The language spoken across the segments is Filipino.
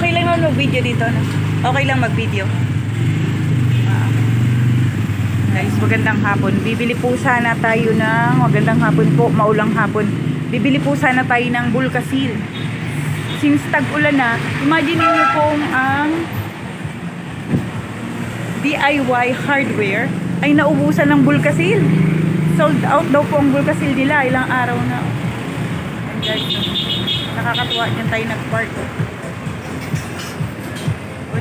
Okay lang naman mag-video dito, no? Okay lang mag-video. Ah. Guys, magandang hapon. Bibili po sana tayo ng, magandang hapon po, maulang hapon. Bibili po sana tayo ng Bulkasil. Since tag-ulan na, imagine niyo kung ang DIY hardware ay naubusan ng Bulkasil. Sold out daw po ang Bulkasil nila ilang araw na. And guys, nakakatuwa dyan tayo nag-park.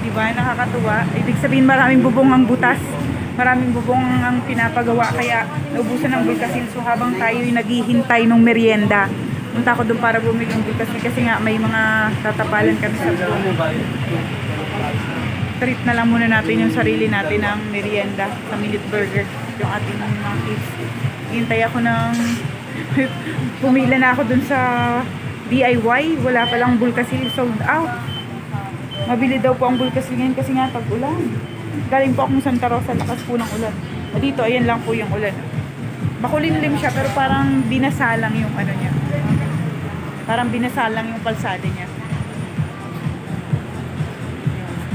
Di ba nakakatuwa? Ibig sabihin maraming bubong ang butas. Maraming bubong ang pinapagawa kaya naubusan ng Bulkasil. So habang tayo naghihintay ng merienda, punta ko doon para bumili ng Bulkasil kasi nga may mga tatapalan kami sa buong treat na lang muna natin yung sarili natin ng merienda sa Minute Burger. Yung ating mga kids. Hintay ako ng... Pumila na ako dun sa DIY. Wala palang Bulkasil sold out. Mabili daw po ang Bulkasil ngayon kasi nga tag-ulan. Galing po akong Santa Rosa, lakas po ng ulan. Dito, ayan lang po yung ulan. Makulimlim siya pero parang binasalang yung ano niya. Parang binasalang yung palsada niya.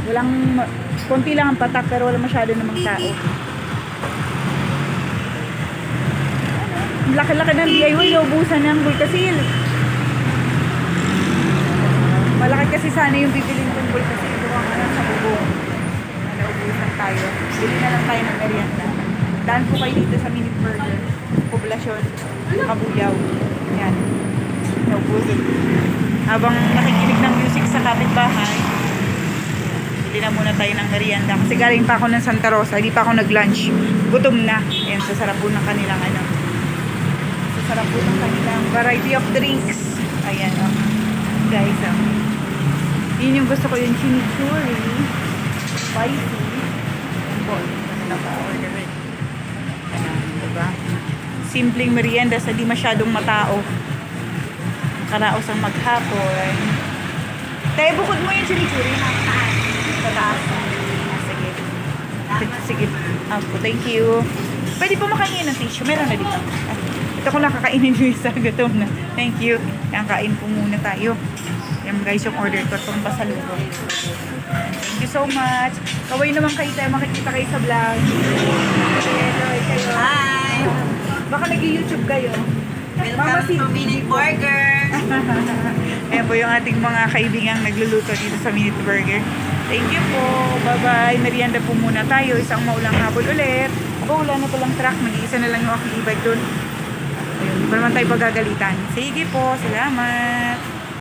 Walang, konti lang ang patak pero wala masyado namang tao. Laki-laki ng DIY, naubusan ng Bulkasil. Kasi sana yung bibilin kong Bulkasil. Kung ang sa bubong. Na naubusan tayo. Bili na lang tayo ng merienda. Daan po kayo dito sa Minute Burger. Poblasyon. Kabuyaw. Yan. Naubusan. Habang nakikinig ng music sa kapitbahay, Bili na muna tayo ng merienda. Kasi galing pa ako ng Santa Rosa. Hindi pa ako nag-lunch. Gutom na. Ayan, sasarap po ng kanilang ano. Sasarap po ng kanilang variety of drinks. Ayan, oh. Guys, oh. Yun yung gusto ko yung chimichurri. Spicy. Po. Naka-order it. Ayan, diba? Simpleng merienda sa di masyadong matao. Karaos ang maghapon. Tayo, bukod mo yung chimichurri. Sa taas. Ah, sige. Sige. Ah, po, thank you. Pwede po makainin ng tissue. Meron na dito. Ah, ito ko lang kakainin yung isa. Gutom na. Thank you. Yan, kain po muna tayo. Yan guys, yung order ko. Itong pasalubong. Thank you so much. Kaway naman kayo tayo. Makikita kayo sa vlog. Hello, kayo. Hi! Baka nag-YouTube kayo. Welcome Sid. to Minute Burger! Ayan po yung ating mga kaibigang nagluluto dito sa Minute Burger. Thank you po. Bye-bye. Merienda po muna tayo. Isang maulang hapon ulit. Aba, wala na palang truck. Mag-iisa na lang yung aking e-bike doon. Ayun, di pa naman tayo pagagalitan. Sige po. Salamat.